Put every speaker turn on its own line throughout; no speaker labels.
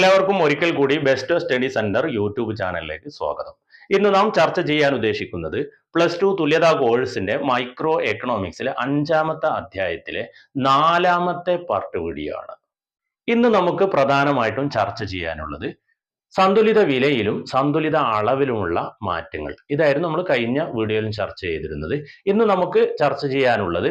എല്ലാവർക്കും ഒരിക്കൽ കൂടി ബെസ്റ്റ് സ്റ്റഡി സെന്റർ യൂട്യൂബ് ചാനലിലേക്ക് സ്വാഗതം. ഇന്ന് നാം ചർച്ച ചെയ്യാൻ ഉദ്ദേശിക്കുന്നത് പ്ലസ് ടു തുല്യതാ കോഴ്സിന്റെ മൈക്രോ എക്കണോമിക്സിലെ അഞ്ചാമത്തെ അധ്യായത്തിലെ നാലാമത്തെ പാർട്ട് വീഡിയോ ആണ് ഇന്ന് നമുക്ക് പ്രധാനമായിട്ടും ചർച്ച ചെയ്യാനുള്ളത് സന്തുലിത വിലയിലും സന്തുലിത അളവിലുമുള്ള മാറ്റങ്ങൾ. ഇതായിരുന്നു നമ്മൾ കഴിഞ്ഞ വീഡിയോയിലും ചർച്ച ചെയ്തിരുന്നത്. ഇന്ന് നമുക്ക് ചർച്ച ചെയ്യാനുള്ളത്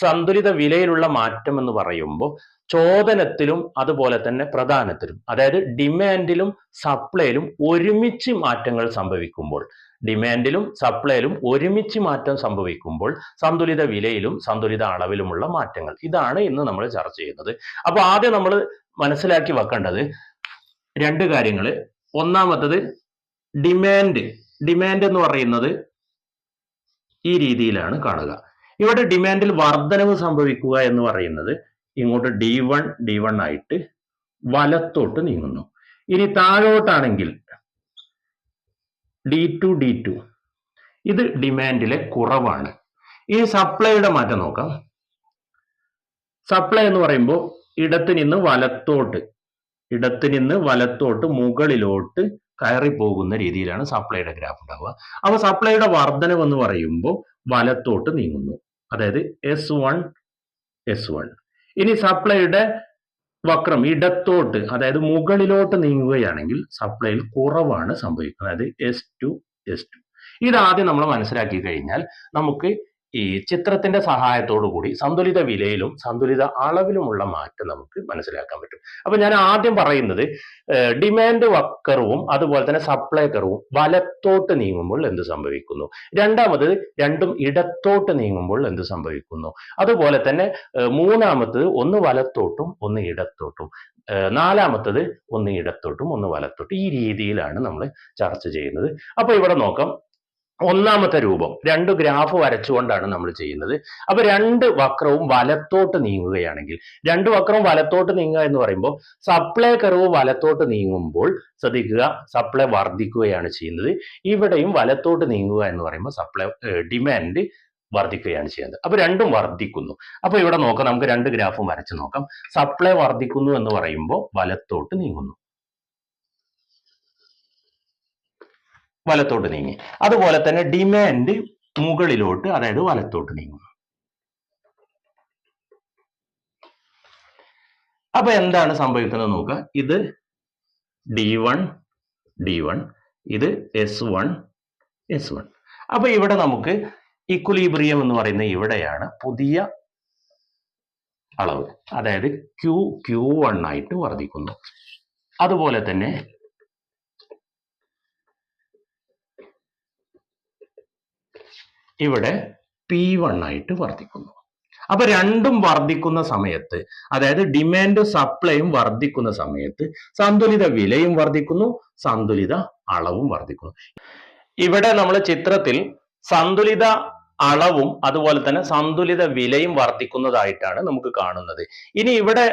സന്തുലിത വിലയിലുള്ള മാറ്റം എന്ന് പറയുമ്പോൾ ചോദനത്തിലും അതുപോലെ തന്നെ പ്രധാനത്തിലും അതായത് ഡിമാൻഡിലും സപ്ലൈയിലും ഒരുമിച്ച് മാറ്റങ്ങൾ സംഭവിക്കുമ്പോൾ ഡിമാൻഡിലും സപ്ലൈയിലും ഒരുമിച്ച് മാറ്റം സംഭവിക്കുമ്പോൾ സന്തുലിത വിലയിലും സന്തുലിത അളവിലുമുള്ള മാറ്റങ്ങൾ. ഇതാണ് ഇന്ന് നമ്മൾ ചർച്ച ചെയ്യുന്നത്. അപ്പോൾ ആദ്യം നമ്മൾ മനസ്സിലാക്കി വെക്കേണ്ടത് രണ്ട് കാര്യങ്ങൾ ഒന്നാമത്തത് ഡിമാൻഡ് ഡിമാൻഡ് എന്ന് പറയുന്നത് ഈ രീതിയിലാണ് കാണുക. ഇവിടെ ഡിമാൻഡിൽ വർധനവ് സംഭവിക്കുക എന്ന് പറയുന്നത് ഇങ്ങോട്ട് ഡി വൺ ഡി വൺ ആയിട്ട് വലത്തോട്ട് നീങ്ങുന്നു. ഇനി താഴോട്ടാണെങ്കിൽ ഡി ടു ഡി ടു ഇത് ഡിമാൻഡിലെ കുറവാണ്. ഇനി സപ്ലൈയുടെ മാറ്റം നോക്കാം. സപ്ലൈ എന്ന് പറയുമ്പോൾ ഇടത്ത് നിന്ന് വലത്തോട്ട് ഇടത്ത് നിന്ന് വലത്തോട്ട് മുകളിലോട്ട് കയറി പോകുന്ന രീതിയിലാണ് സപ്ലൈയുടെ ഗ്രാഫ് ഉണ്ടാവുക. അപ്പൊ സപ്ലൈയുടെ വർധനവ് എന്ന് പറയുമ്പോൾ വലത്തോട്ട് നീങ്ങുന്നു. അതായത് എസ് വൺ എസ് വൺ ഇനി സപ്ലൈയുടെ വക്രം ഇടത്തോട്ട് അതായത് മുകളിലോട്ട് നീങ്ങുകയാണെങ്കിൽ സപ്ലൈയിൽ കുറവാണ് സംഭവിക്കുന്നത്. അതായത് എസ് ടു എസ് ടു ഇതാദ്യം നമ്മൾ മനസ്സിലാക്കി കഴിഞ്ഞാൽ നമുക്ക് ഈ ചിത്രത്തിന്റെ സഹായത്തോടു കൂടി സന്തുലിത വിലയിലും സന്തുലിത അളവിലുമുള്ള മാറ്റം നമുക്ക് മനസ്സിലാക്കാൻ പറ്റും. അപ്പൊ ഞാൻ ആദ്യം പറയുന്നത് ഡിമാൻഡ് വക്കറവും അതുപോലെ തന്നെ സപ്ലൈ കർവും വലത്തോട്ട് നീങ്ങുമ്പോൾ എന്ത് സംഭവിക്കുന്നു? രണ്ടാമത് രണ്ടും ഇടത്തോട്ട് നീങ്ങുമ്പോൾ എന്ത് സംഭവിക്കുന്നു? അതുപോലെ തന്നെ മൂന്നാമത്തത് ഒന്ന് വലത്തോട്ടും ഒന്ന് ഇടത്തോട്ടും നാലാമത്തത് ഒന്ന് ഇടത്തോട്ടും ഒന്ന് വലത്തോട്ടും ഈ രീതിയിലാണ് നമ്മൾ ചർച്ച ചെയ്യുന്നത്. അപ്പൊ ഇവിടെ നോക്കാം. ഒന്നാമത്തെ രൂപം. രണ്ട് ഗ്രാഫ് വരച്ചുകൊണ്ടാണ് നമ്മൾ ചെയ്യുന്നത്. അപ്പൊ രണ്ട് വക്രവും വലത്തോട്ട് നീങ്ങുകയാണെങ്കിൽ രണ്ട് വക്രവും വലത്തോട്ട് നീങ്ങുക എന്ന് പറയുമ്പോൾ സപ്ലൈ കർവ് വലത്തോട്ട് നീങ്ങുമ്പോൾ ശ്രദ്ധിക്കുക സപ്ലൈ വർദ്ധിക്കുകയാണ് ചെയ്യുന്നത്. ഇവിടെയും വലത്തോട്ട് നീങ്ങുക എന്ന് പറയുമ്പോൾ സപ്ലൈ ഡിമാൻഡ് വർദ്ധിക്കുകയാണ് ചെയ്യുന്നത്. അപ്പൊ രണ്ടും വർദ്ധിക്കുന്നു. അപ്പൊ ഇവിടെ നോക്കാം നമുക്ക് രണ്ട് ഗ്രാഫും വരച്ച് നോക്കാം. സപ്ലൈ വർദ്ധിക്കുന്നു എന്ന് പറയുമ്പോൾ വലത്തോട്ട് നീങ്ങുന്നു. വലത്തോട്ട് നീങ്ങി. അതുപോലെ തന്നെ ഡിമാൻഡ് മുകളിലോട്ട് അതായത് വലത്തോട്ട് നീങ്ങുന്നു. അപ്പൊ എന്താണ് സംഭവിക്കുന്നത് നോക്കുക ഇത് ഡി വൺ ഡി വൺ ഇത് എസ് വൺ എസ് വൺ അപ്പൊ ഇവിടെ നമുക്ക് ഇക്വലീബ്രിയം എന്ന് പറയുന്ന ഇവിടെയാണ് പുതിയ അളവ്. അതായത് ക്യൂ ക്യൂ വൺ ആയിട്ട് വർദ്ധിക്കുന്നു. അതുപോലെ തന്നെ ഇവിടെ പി വൺ ആയിട്ട് വർദ്ധിക്കുന്നു. അപ്പൊ രണ്ടും വർദ്ധിക്കുന്ന സമയത്ത് അതായത് ഡിമാൻഡ് സപ്ലൈയും വർദ്ധിക്കുന്ന സമയത്ത് സന്തുലിത വിലയും വർദ്ധിക്കുന്നു സന്തുലിത അളവും വർദ്ധിക്കുന്നു. ഇവിടെ നമ്മൾ ചിത്രത്തിൽ സന്തുലിത അളവും അതുപോലെ തന്നെ സന്തുലിത വിലയും വർദ്ധിക്കുന്നതായിട്ടാണ് നമുക്ക് കാണുന്നത്. ഇനി ഇവിടെ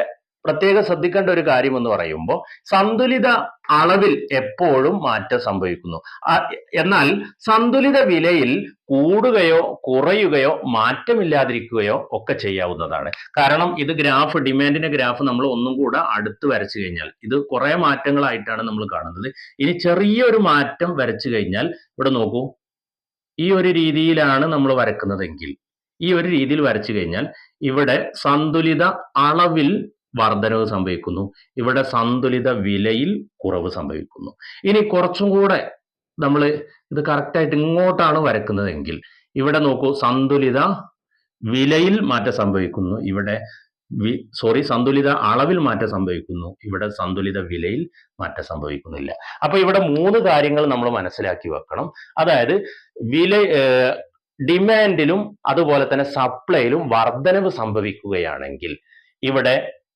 പ്രത്യേകം ശ്രദ്ധിക്കേണ്ട ഒരു കാര്യം എന്ന് പറയുമ്പോൾ സന്തുലിത അളവിൽ എപ്പോഴും മാറ്റം സംഭവിക്കുന്നു. എന്നാൽ സന്തുലിത വിലയിൽ കൂടുകയോ കുറയുകയോ മാറ്റമില്ലാതിരിക്കുകയോ ഒക്കെ ചെയ്യാവുന്നതാണ്. കാരണം ഇത് ഗ്രാഫ് ഡിമാൻഡിന്റെ ഗ്രാഫ് നമ്മൾ ഒന്നും കൂടെ അടുത്ത് വരച്ചു കഴിഞ്ഞാൽ ഇത് കുറെ മാറ്റങ്ങളായിട്ടാണ് നമ്മൾ കാണുന്നത്. ഇനി ചെറിയൊരു മാറ്റം വരച്ചു കഴിഞ്ഞാൽ ഇവിടെ നോക്കൂ. ഈ ഒരു രീതിയിലാണ് നമ്മൾ വരക്കുന്നതെങ്കിൽ ഈ ഒരു രീതിയിൽ വരച്ചു കഴിഞ്ഞാൽ ഇവിടെ സന്തുലിത അളവിൽ വർധനവ് സംഭവിക്കുന്നു. ഇവിടെ സന്തുലിത വിലയിൽ കുറവ് സംഭവിക്കുന്നു. ഇനി കുറച്ചും കൂടെ നമ്മൾ ഇത് കറക്റ്റായിട്ട് ഇങ്ങോട്ടാണ് വരക്കുന്നതെങ്കിൽ ഇവിടെ നോക്കൂ സന്തുലിത വിലയിൽ മാറ്റം സംഭവിക്കുന്നു. ഇവിടെ സോറി സന്തുലിത അളവിൽ മാറ്റം സംഭവിക്കുന്നു. ഇവിടെ സന്തുലിത വിലയിൽ മാറ്റം സംഭവിക്കുന്നില്ല. അപ്പൊ ഇവിടെ മൂന്ന് കാര്യങ്ങൾ നമ്മൾ മനസ്സിലാക്കി വെക്കണം. അതായത് വില ഡിമാൻഡിലും അതുപോലെ തന്നെ സപ്ലൈയിലും വർധനവ് സംഭവിക്കുകയാണെങ്കിൽ ഇവിടെ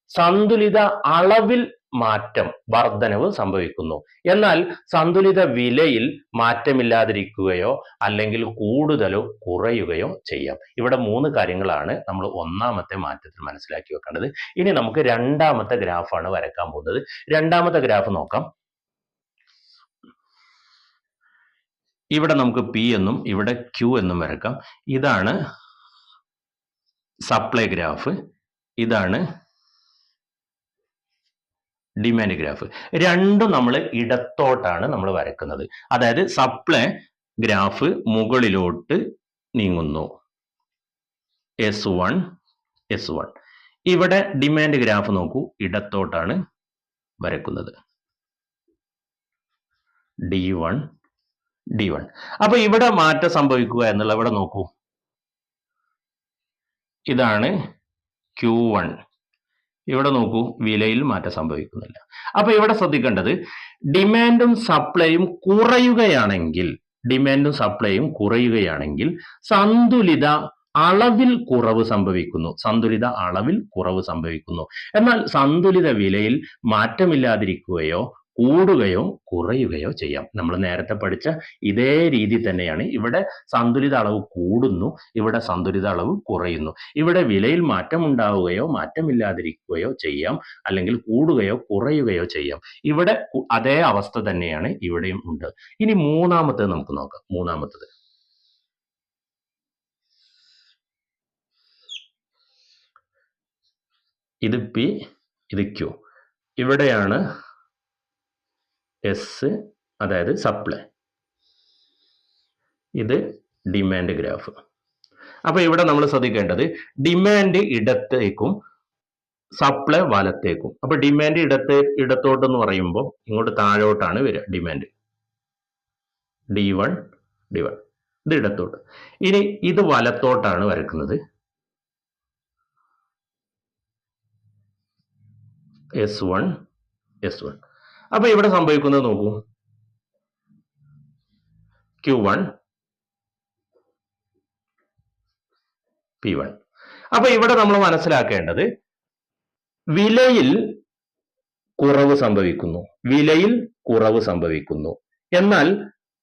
സന്തുലിത അളവിൽ മാറ്റം വർധനവ് സംഭവിക്കുന്നു. എന്നാൽ സന്തുലിത വിലയിൽ മാറ്റമില്ലാതിരിക്കുകയോ അല്ലെങ്കിൽ കൂടുതലോ കുറയുകയോ ചെയ്യാം. ഇവിടെ മൂന്ന് കാര്യങ്ങളാണ് നമ്മൾ ഒന്നാമത്തെ മാറ്റത്തിൽ മനസ്സിലാക്കി വെക്കേണ്ടത്. ഇനി നമുക്ക് രണ്ടാമത്തെ ഗ്രാഫാണ് വരക്കാൻ പോകുന്നത്. രണ്ടാമത്തെ ഗ്രാഫ് നോക്കാം. ഇവിടെ നമുക്ക് പി എന്നും ഇവിടെ ക്യൂ എന്നും വരക്കാം. ഇതാണ് സപ്ലൈ ഗ്രാഫ് ഇതാണ് ഡിമാൻഡ് ഗ്രാഫ് രണ്ടും നമ്മൾ ഇടത്തോട്ടാണ് നമ്മൾ വരക്കുന്നത്. അതായത് സപ്ലൈ ഗ്രാഫ് മുകളിലോട്ട് നീങ്ങുന്നു. എസ് വൺ എസ് വൺ ഇവിടെ ഡിമാൻഡ് ഗ്രാഫ് നോക്കൂ ഇടത്തോട്ടാണ് വരക്കുന്നത്. ഡി വൺ ഡി വൺ അപ്പൊ ഇവിടെ മാറ്റം സംഭവിക്കുക എന്നുള്ള ഇവിടെ നോക്കൂ. ഇതാണ് ക്യൂ വൺ ഇവിടെ നോക്കൂ വിലയിൽ മാറ്റം സംഭവിക്കുന്നില്ല. അപ്പൊ ഇവിടെ ശ്രദ്ധിക്കേണ്ടത് ഡിമാൻഡും സപ്ലൈയും കുറയുകയാണെങ്കിൽ ഡിമാൻഡും സപ്ലൈയും കുറയുകയാണെങ്കിൽ സന്തുലിത അളവിൽ കുറവ് സംഭവിക്കുന്നു. സന്തുലിത അളവിൽ കുറവ് സംഭവിക്കുന്നു. എന്നാൽ സന്തുലിത വിലയിൽ മാറ്റമില്ലാതിരിക്കുകയോ കൂടുകയോ കുറയുകയോ ചെയ്യാം. നമ്മൾ നേരത്തെ പഠിച്ച ഇതേ രീതി തന്നെയാണ്. ഇവിടെ സന്തുലിത അളവ് കൂടുന്നു ഇവിടെ സന്തുലിത അളവ് കുറയുന്നു. ഇവിടെ വിലയിൽ മാറ്റം ഉണ്ടാവുകയോ മാറ്റമില്ലാതിരിക്കുകയോ ചെയ്യാം അല്ലെങ്കിൽ കൂടുകയോ കുറയുകയോ ചെയ്യാം. ഇവിടെ അതേ അവസ്ഥ തന്നെയാണ് ഇവിടെയും ഉണ്ട്. ഇനി മൂന്നാമത്തേത് നമുക്ക് നോക്കാം. മൂന്നാമത്തത്. ഇത് പി ഇത് ക്യൂ. ഇവിടെയാണ് എസ് അതായത് സപ്ലൈ ഇത് ഡിമാൻഡ് ഗ്രാഫ് അപ്പൊ ഇവിടെ നമ്മൾ ശ്രദ്ധിക്കേണ്ടത് ഡിമാൻഡ് ഇടത്തേക്കും സപ്ലൈ വലത്തേക്കും. അപ്പൊ ഡിമാൻഡ് ഇടത്തെ ഇടത്തോട്ട് എന്ന് പറയുമ്പോൾ ഇങ്ങോട്ട് താഴോട്ടാണ് വരിക demand D one D one ഇത് ഇടത്തോട്ട്. ഇനി ഇത് വലത്തോട്ടാണ് വരക്കുന്നത്. എസ് വൺ എസ് വൺ അപ്പൊ ഇവിടെ സംഭവിക്കുന്നത് നോക്കൂ. ക്യു വൺ പി വൺ അപ്പൊ ഇവിടെ നമ്മൾ മനസ്സിലാക്കേണ്ടത് വിലയിൽ കുറവ് സംഭവിക്കുന്നു. വിലയിൽ കുറവ് സംഭവിക്കുന്നു. എന്നാൽ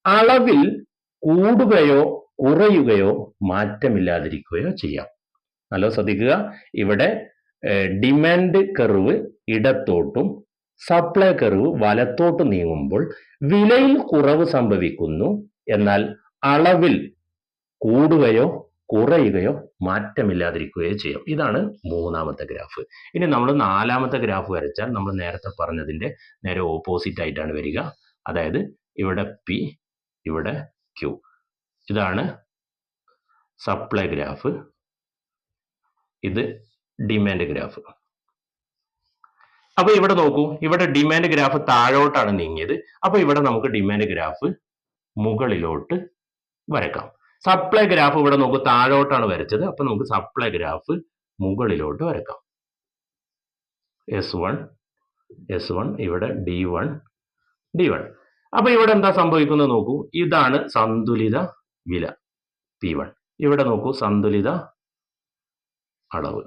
അളവിൽ കൂടുകയോ കുറയുകയോ മാറ്റമില്ലാതിരിക്കുകയോ ചെയ്യാം. നല്ല ശ്രദ്ധിക്കുക. ഇവിടെ ഡിമാൻഡ് കർവ് ഇടത്തോട്ടും സപ്ലൈ കർവ് വലത്തോട്ട് നീങ്ങുമ്പോൾ വിലയിൽ കുറവ് സംഭവിക്കുന്നു. എന്നാൽ അളവിൽ കൂടുകയോ കുറയുകയോ മാറ്റമില്ലാതിരിക്കുകയോ ചെയ്യും. ഇതാണ് മൂന്നാമത്തെ ഗ്രാഫ് ഇനി നമ്മൾ നാലാമത്തെ ഗ്രാഫ് വരച്ചാൽ നമ്മൾ നേരത്തെ പറഞ്ഞതിന്റെ നേരെ ഓപ്പോസിറ്റ് ആയിട്ടാണ് വരിക. അതായത് ഇവിടെ പി ഇവിടെ ക്യു ഇതാണ് സപ്ലൈ ഗ്രാഫ് ഇത് ഡിമാൻഡ് ഗ്രാഫ് അപ്പൊ ഇവിടെ നോക്കൂ ഇവിടെ ഡിമാൻഡ് ഗ്രാഫ് താഴോട്ടാണ് നീങ്ങിയത്. അപ്പൊ ഇവിടെ നമുക്ക് ഡിമാൻഡ് ഗ്രാഫ് മുകളിലോട്ട് വരക്കാം. സപ്ലൈ ഗ്രാഫ് ഇവിടെ നോക്കൂ താഴോട്ടാണ് വരച്ചത്. അപ്പൊ നമുക്ക് സപ്ലൈ ഗ്രാഫ് മുകളിലോട്ട് വരക്കാം. എസ് വൺ എസ് വൺ ഇവിടെ ഡി വൺ ഡി വൺ അപ്പൊ ഇവിടെ എന്താ സംഭവിക്കുന്നത് നോക്കൂ ഇതാണ് സന്തുലിത വില പി വൺ ഇവിടെ നോക്കൂ സന്തുലിത അളവ്.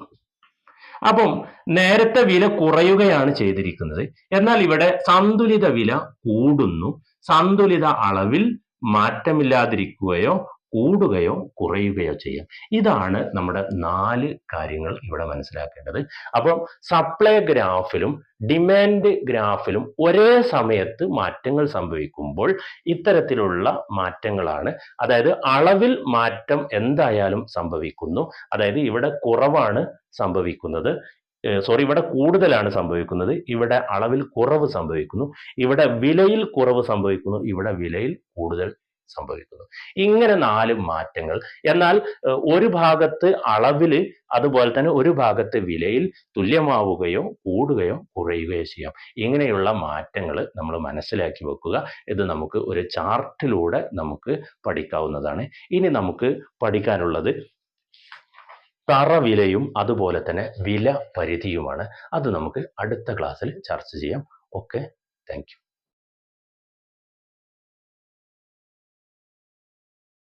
അപ്പം നേരത്തെ വില കുറയുകയാണ് ചെയ്തിരിക്കുന്നത്. എന്നാൽ ഇവിടെ സന്തുലിത വില കൂടുന്നു. സന്തുലിത അളവിൽ മാറ്റമില്ലാതിരിക്കുകയോ കൂടുകയോ കുറയുകയോ ചെയ്യാം. ഇതാണ് നമ്മുടെ നാല് കാര്യങ്ങൾ ഇവിടെ മനസ്സിലാക്കേണ്ടത്. അപ്പം സപ്ലൈ ഗ്രാഫിലും ഡിമാൻഡ് ഗ്രാഫിലും ഒരേ സമയത്ത് മാറ്റങ്ങൾ സംഭവിക്കുമ്പോൾ ഇത്തരത്തിലുള്ള മാറ്റങ്ങളാണ്. അതായത് അളവിൽ മാറ്റം എന്തായാലും സംഭവിക്കുന്നു. അതായത് ഇവിടെ കുറവാണ് സംഭവിക്കുന്നത്. സോറി ഇവിടെ കൂടുതലാണ് സംഭവിക്കുന്നത്. ഇവിടെ അളവിൽ കുറവ് സംഭവിക്കുന്നു. ഇവിടെ വിലയിൽ കുറവ് സംഭവിക്കുന്നു. ഇവിടെ വിലയിൽ കൂടുതൽ സംഭവിക്കുന്നു. ഇങ്ങനെ നാല് മാറ്റങ്ങൾ. എന്നാൽ ഒരു ഭാഗത്ത് അളവിൽ അതുപോലെ തന്നെ ഒരു ഭാഗത്ത് വിലയിൽ തുല്യമാവുകയോ കൂടുകയോ കുറയുകയോ ചെയ്യാം. ഇങ്ങനെയുള്ള മാറ്റങ്ങൾ നമ്മൾ മനസ്സിലാക്കി വെക്കുക. ഇത് നമുക്ക് ഒരു ചാർട്ടിലൂടെ നമുക്ക് പഠിക്കാവുന്നതാണ്. ഇനി നമുക്ക് പഠിക്കാനുള്ളത് തറവിലയും അതുപോലെ തന്നെ വില പരിധിയുമാണ്. അത് നമുക്ക് അടുത്ത ക്ലാസ്സിൽ ചർച്ച ചെയ്യാം. ഓക്കെ. താങ്ക്